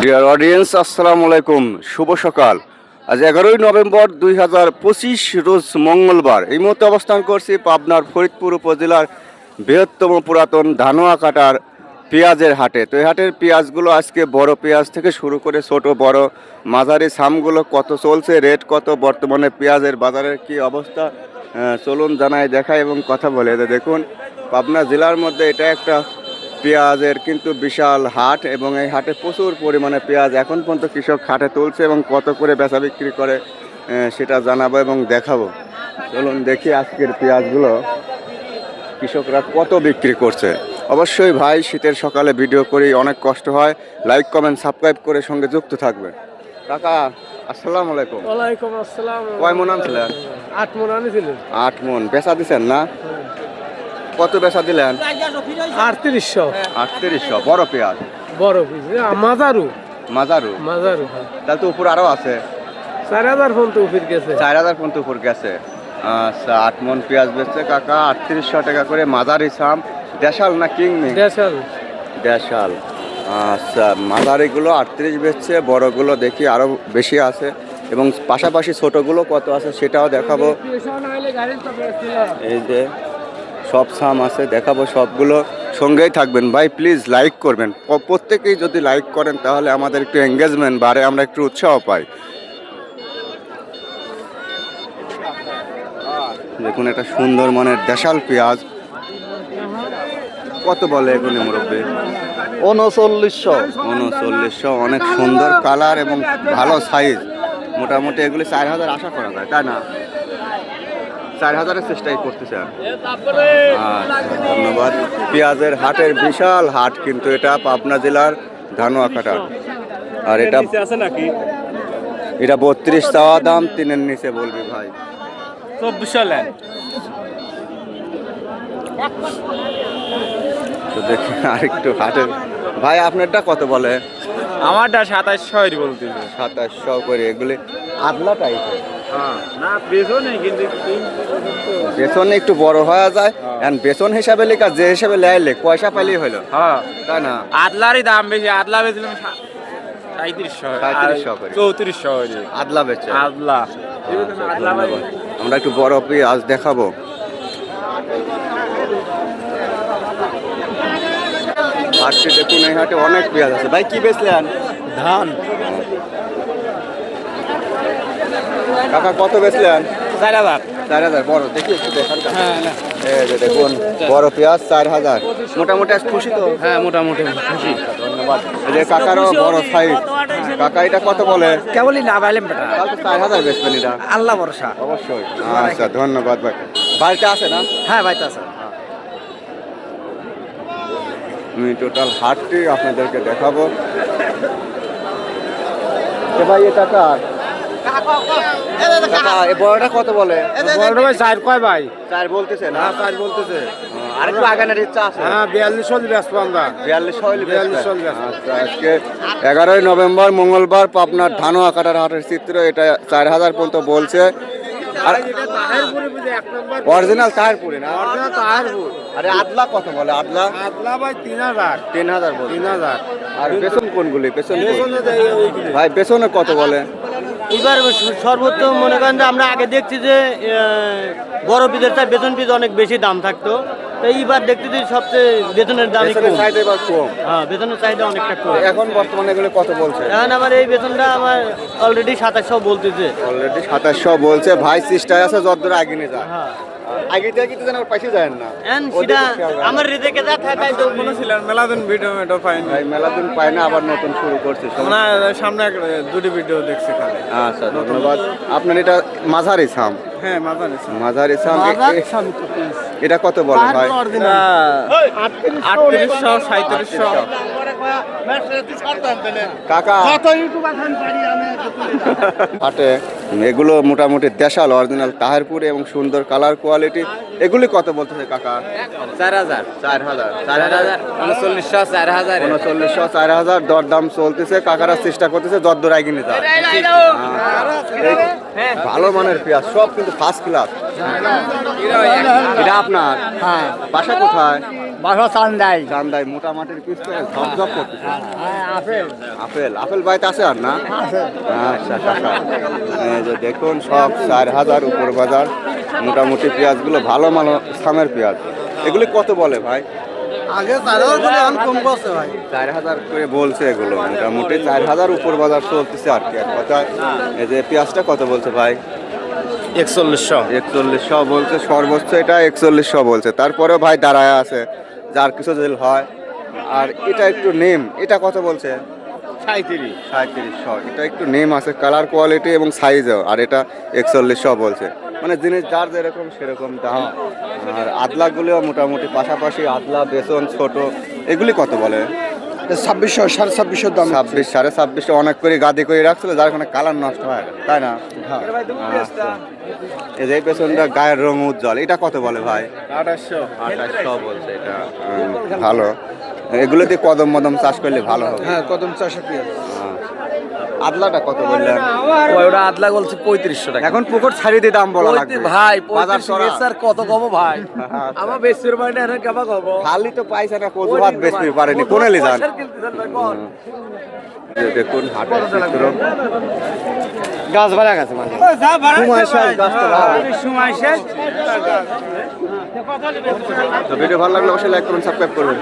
Dear audience আসসালামু আলাইকুম। শুভ সকাল। আজ এগারোই নভেম্বর দুই হাজার পঁচিশ, রোজ মঙ্গলবার। এই মুহূর্তে অবস্থান করছি পাবনার ফরিদপুর উপজেলার বৃহত্তম পুরাতন ধানোয়া কাটার পেঁয়াজের হাটে। তো এই হাটের পেঁয়াজগুলো আজকে বড় পেঁয়াজ থেকে শুরু করে ছোট, বড়, মাঝারি সামগুলো কত চলছে, রেট কত, বর্তমানে পেঁয়াজের বাজারের কি অবস্থা চলুন জানায় দেখায় এবং কথা বলে। দেখুন, পাবনা জেলার মধ্যে এটা একটা পেঁয়াজের কিন্তু বিশাল হাট এবং এই হাটে প্রচুর পরিমাণে পেঁয়াজ এখন পর্যন্ত কৃষক হাটে তুলছে এবং কত করে বেচা বিক্রি করে সেটা জানাব এবং দেখাবো। চলুন দেখি আজকের পেঁয়াজগুলো কৃষকরা কত বিক্রি করছে। অবশ্যই ভাই শীতের সকালে ভিডিও করি অনেক কষ্ট হয়। লাইক কমেন্ট সাবস্ক্রাইব করে সঙ্গে যুক্ত থাকবে কাকা আসসালামু আলাইকুম। ওয়ালাইকুম আসসালাম। কয় মন আনছিলেন? আট মন আনিছিলেন। আট মন। বেচা দিছেন না? কত বেচা দিলেন? আটত্রিশশো। আটত্রিশশো বড় পেঁয়াজ। বড় পিস মাজারু। মাজারু? মাজারু হ্যাঁ। তাহলে তো উপর আরও আছে। চার হাজার ফোন তো উফির গেছে। চার হাজার ফোন তো উপর গেছে। আচ্ছা আট মন পেঁয়াজ বেচছে কাকা আটত্রিশশো টাকা করে মাঝারি সাম দেশাল না কিংমি দেশাল। দেশাল। আচ্ছা মাঝারিগুলো আটত্রিশ বেচছে বড়গুলো দেখি আরও বেশি আছে। এবং পাশাপাশি ছোটগুলো কত আছে সেটাও দেখাবো। এই যে সব সাম আছে দেখাবো সবগুলো। সঙ্গেই থাকবেন। ভাই প্লিজ লাইক করবেন। প্রত্যেকেই যদি লাইক করেন তাহলে আমাদের একটু এঙ্গেজমেন্ট বাড়ে আমরা একটু উৎসাহ পাই। দেখুন একটা সুন্দর মানের দেশাল পেঁয়াজ। কত বলে এগুলি মুরব্বী? উনচল্লিশশো উনচল্লিশশো অনেক সুন্দর কালার এবং ভালো সাইজ মোটামুটি এগুলি চার হাজার আশা করা যায় তাই না? চার হাজারের চেষ্টাই করতেছে আচ্ছা, ধন্যবাদ। পেঁয়াজের হাটের বিশাল হাট কিন্তু এটা পাবনা জেলার ধানুয়াকাটা। আর এটা আছে নাকি? এটা বত্রিশ চাওয়া দাম তিনের নিচে বলবি ভাই। চব্বিশশো লেন। তো দেখি আরেকটু হাটের ভাই আপনারটা কত বলে? আমারটা সাতাশশো বলতে সাতাশশো করে এগুলি আদলা টাইপের না বেশও নেই কিন্তু বেতন একটু বড় হয়ে যায়। এখন বেতন হিসাবে লেখা যে হিসাবে লেয়াইলে পয়সা পাইলেই হলো। হ্যাঁ। তাই না? আদলারই দাম বেশি আদলা বেছিলাম আদলা বেচে। আদলা। আদলা আমরা একটু বড় পেঁয়াজ দেখাবো। হাটটি দেখুন এই হাটে অনেক পেঁয়াজ আছে। ভাই কি বেচলেন? ধান। কাকা কত বেচলেন? চার হাজার। চার হাজার বড় দেখি একটু দেখান হ্যাঁ এই যে দেখুন বড় পেঁয়াজ চার হাজার। মোটামুটি আজ খুশি তো? হ্যাঁ মোটামুটি খুশি। ধন্যবাদ। এই যে কাকারও বড় সাইজ। কাকা এটা কত বলে? কেবলই না পাইলাম বেটা। চার হাজার বেচবেন এটা। আল্লাহ ভরসা। অবশ্যই। আচ্ছা ধন্যবাদ ভাই। বাড়িতে আছে না? হ্যাঁ ভাই আছে। আমি টোটাল হাটটি আপনাদেরকে দেখাবো। এ ভাই এটা কার? বড়টা কত বলে? বড় ভাই চার কয় ভাই? চার বলতেছে না? হ্যাঁ চার বলতেছে। আর একটু আগানোর ইচ্ছা আছে? হ্যাঁ বিয়াল্লিশ চল্লিশ ব্যস্ত আমরা বিয়াল্লিশ হইলে বিয়াল্লিশ বেচবেন। আচ্ছা আজকে এগারোই নভেম্বর মঙ্গলবার পাবনার ধানোয়া কাটার হাটের চিত্র এটা চার হাজার পর্যন্ত বলছে। আর অরিজিনাল তাহারপুরি না? আরে আদলা কত বলে? আদলা? আদলা ভাই তিন হাজার। তিন হাজার বলে তিন হাজার। আর পেছন কোনগুলি? পেছন ভাই পেছনে কত বলে? এবার সর্বোত্তম মনে করেন যে আমরা আগে দেখছি যে বড় পিজের চাই বেতন পিজ অনেক বেশি দাম থাকতো। তো এইবার দেখতে যে সবচেয়ে বেতনের দাম চাহিদা এবার কম। হ্যাঁ বেতনের চাহিদা অনেকটা কম। এখন বর্তমানে এগুলো কত বলছে? এখন আমার এই বেতনটা আমার অলরেডি সাতাশশো বলতেছে। অলরেডি সাতাশশো বলছে। ভাই চেষ্টায় আছে যতদূর আগে নিয়ে যায় হ্যাঁ। আগে থেকে কিন্তু যেন পাইছে যায় না। সেটা আমার রেজেকে যা থাকে তো ছিল মেলাদিন ভিডিও মেটো পাইনি। ভাই মেলা দিন না আবার নতুন শুরু করছে না সামনে দুটি ভিডিও দেখছি খালি। আচ্ছা ধন্যবাদ। আপনার এটা মাঝারি সাম হ্যাঁ মাথা নিচ্ছে মাঝারি সাম এটা কত বলে ভাই? আটত্রিশশো সাঁত্রিশশো কাকা। হাটে এগুলো মোটামুটি দেশাল অরিজিনাল তাহারপুর এবং সুন্দর কালার কোয়ালিটি এগুলি কত বলতেছে কাকা? চার হাজার। চার হাজার। চার হাজার। উনচল্লিশশো চার হাজার। উনচল্লিশশো চার হাজার দরদাম চলতেছে কাকারা চেষ্টা করতেছে আগে নিয়ে যায় ভালো মানের পেঁয়াজ সব কিন্তু ফার্স্ট ক্লাস এটা আপনার? হ্যাঁ বাসা কোথায়? বাসা চান দেয় চান্দাই মোটা মাটির পিস ঝপঝপ করতেছে। আপেল। আপেল আপেল বাড়িতে আছে আর না? আচ্ছা আচ্ছা এই যে দেখুন সব চার হাজার উপর বাজার। মোটামুটি পেঁয়াজগুলো ভালো ভালো স্থানের পেঁয়াজ। এগুলি কত বলে ভাই? আগে চার হাজার কম করছে ভাই। চার হাজার করে বলছে এগুলো। মোটামুটি চার হাজার উপর বাজার চলতেছে আর কি। এক কথায় এই যে পেঁয়াজটা কত বলছে ভাই? একচল্লিশশো। একচল্লিশশো বলছে সর্বোচ্চ এটা একচল্লিশশো বলছে। তারপরেও ভাই দাঁড়ায় আছে যার কিছু দিল হয়। আর এটা একটু নেম এটা কত বলছে? সাঁত্রিশ সাঁত্রিশশো এটা একটু নেম আছে কালার কোয়ালিটি এবং সাইজও আর এটা একচল্লিশশো বলছে। মানে জিনিস যার যেরকম সেরকম দাম। আর আদলাগুলিও মোটামুটি পাশাপাশি আদলা বেসন ছোট এগুলি কত বলে? ছাব্বিশশো সাড়ে ছাব্বিশশো দাম। ছাব্বিশ সাড়ে ছাব্বিশশো অনেক করে গাদি করে রাখছিল যার কারণে কালার নষ্ট হয় তাই না? আচ্ছা। এই যে পেছনটা গায়ের রং উজ্জ্বল এটা কত বলে ভাই? আঠাশশো। আঠাশশো বলছে এটা ভালো। এগুলো দিয়ে কদম মদম চাষ করলে ভালো হবে। হ্যাঁ কদম চাষ পেঁয়াজ। আদলাটা কত বললেন? ওটা আদলা বলছে পঁয়ত্রিশশো টাকা। এখন পুকুর ছাড়িয়ে দিয়ে দাম বলা লাগবে। ভাই বাজার স্যার কত কম ভাই? আচ্ছা। আমার বেশির বাইরে এনে কেমন কব খালি তো পাইছে না কচু ভাত বেচতে পারেনি। কোনে লি যান? দেখুন হাটের চিত্র। গাছ ভাড়া গেছে মানে। সময় শেষ তো ভিডিও ভালো লাগলে অবশ্যই লাইক করুন সাবস্ক্রাইব করবেন